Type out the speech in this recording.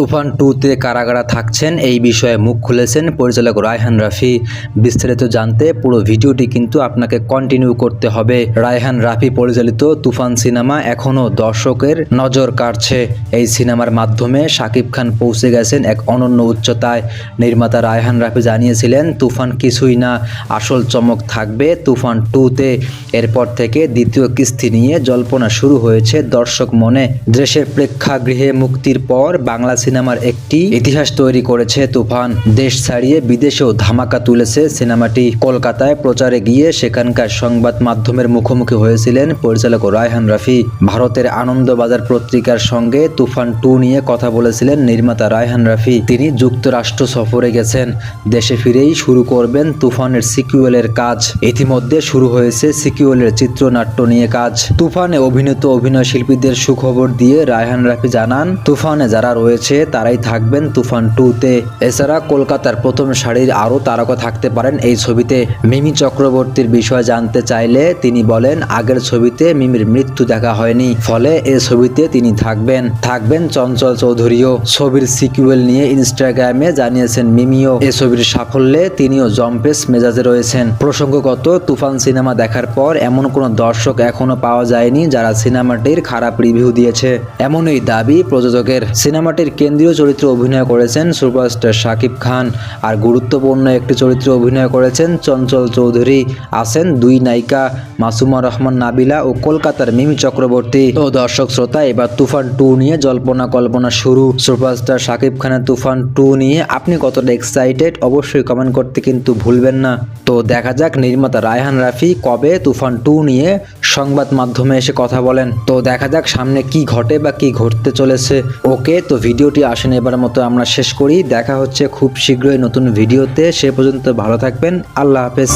তুফান টুতে কারা কারা থাকছেন, এই বিষয়ে মুখ খুলেছেন পরিচালক রায়হান রাফি। বিস্তারিত জানতে পুরো ভিডিওটি কিন্তু আপনাকে কন্টিনিউ করতে হবে। রায়হান রাফি পরিচালিত তুফান সিনেমা এখনও দর্শকের নজর কাড়ছে। এই সিনেমার মাধ্যমে শাকিব খান পৌঁছে গেছেন এক অনন্য উচ্চতায়। নির্মাতা রায়হান রাফি জানিয়েছিলেন, তুফান কিছুই না, আসল চমক থাকবে তুফান টুতে। এরপর থেকে দ্বিতীয় কিস্তি নিয়ে জল্পনা শুরু হয়েছে দর্শক মনে। দেশের প্রেক্ষাগৃহে মুক্তির পর বাংলা সিনেমার একটি ইতিহাস তৈরি করেছে তুফান। দেশ ছাড়িয়ে বিদেশেও ধামাকা তুলেছে সিনেমাটি। কলকাতায় প্রচারে গিয়ে সেখানকার সংবাদ মাধ্যমের মুখোমুখি হয়েছিলেন পরিচালক রায়হান রাফি। ভারতের আনন্দবাজার পত্রিকার সঙ্গে তুফান টু নিয়ে কথা বলেছিলেন নির্মাতা রায়হান রাফি। তিনি যুক্তরাষ্ট্র সফরে গেছেন। দেশে ফিরেই শুরু করবেন তুফানের সিকুয়েলের কাজ। ইতিমধ্যে শুরু হয়েছে সিকুয়েলের চিত্রনাট্য নিয়ে কাজ। তুফানে অভিনীত অভিনয় শিল্পীদের সুখবর দিয়ে রায়হান রাফি জানান, তুফানে যারা রয়েছে তারাই থাকবেন তুফান টুতে। এছাড়া কলকাতার প্রথম সারির আরও তারকা থাকতে পারেন এই ছবিতে। মিমি চক্রবর্তীর বিষয়ে জানতে চাইলে তিনি বলেন, আগের ছবিতে মিমির মৃত্যু দেখা হয়নি, ফলে এ ছবিতে তিনি থাকবেন। থাকবেন চঞ্চল চৌধুরীও। ছবির সিকুয়েল নিয়ে ইনস্টাগ্রামে জানিয়েছেন মিমিও। এ ছবির সাফল্যে তিনিও জম্পেস মেজাজে রয়েছেন। প্রসঙ্গগত, তুফান সিনেমা দেখার পর এমন কোনো দর্শক এখনও পাওয়া যায়নি যারা সিনেমাটির খারাপ রিভিউ দিয়েছে। এমনই দাবি প্রযোজকের। সিনেমাটির কেন্দ্রীয় চরিত্রে অভিনয় করেছেন সুপারস্টার শাকিব খান আর গুরুত্বপূর্ণ একটি চরিত্রে অভিনয় করেছেন চঞ্চল চৌধুরী। আছেন দুই নায়িকা মাসুমা রহমান নাবিলা ও কলকাতার মিমি চক্রবর্তী। ও দর্শক শ্রোতা, এবার তুফান টু নিয়ে জল্পনা কল্পনা শুরু। সুপারস্টার শাকিব খানের তুফান টু নিয়ে আপনি কতটা এক্সাইটেড অবশ্যই কমেন্ট করতে কিন্তু ভুলবেন না। তো দেখা যাক নির্মাতা রায়হান রাফি কবে তুফান টু নিয়ে সংবাদ মাধ্যমে এসে কথা বলেন। তো দেখা যাক সামনে কি ঘটে বা কি ঘটতে চলেছে। ওকে, তো ভিডিওটি আসেন এবার মতো আমরা শেষ করি। দেখা হচ্ছে খুব শীঘ্রই নতুন ভিডিওতে। সে পর্যন্ত ভালো থাকবেন। আল্লাহ হাফেজ।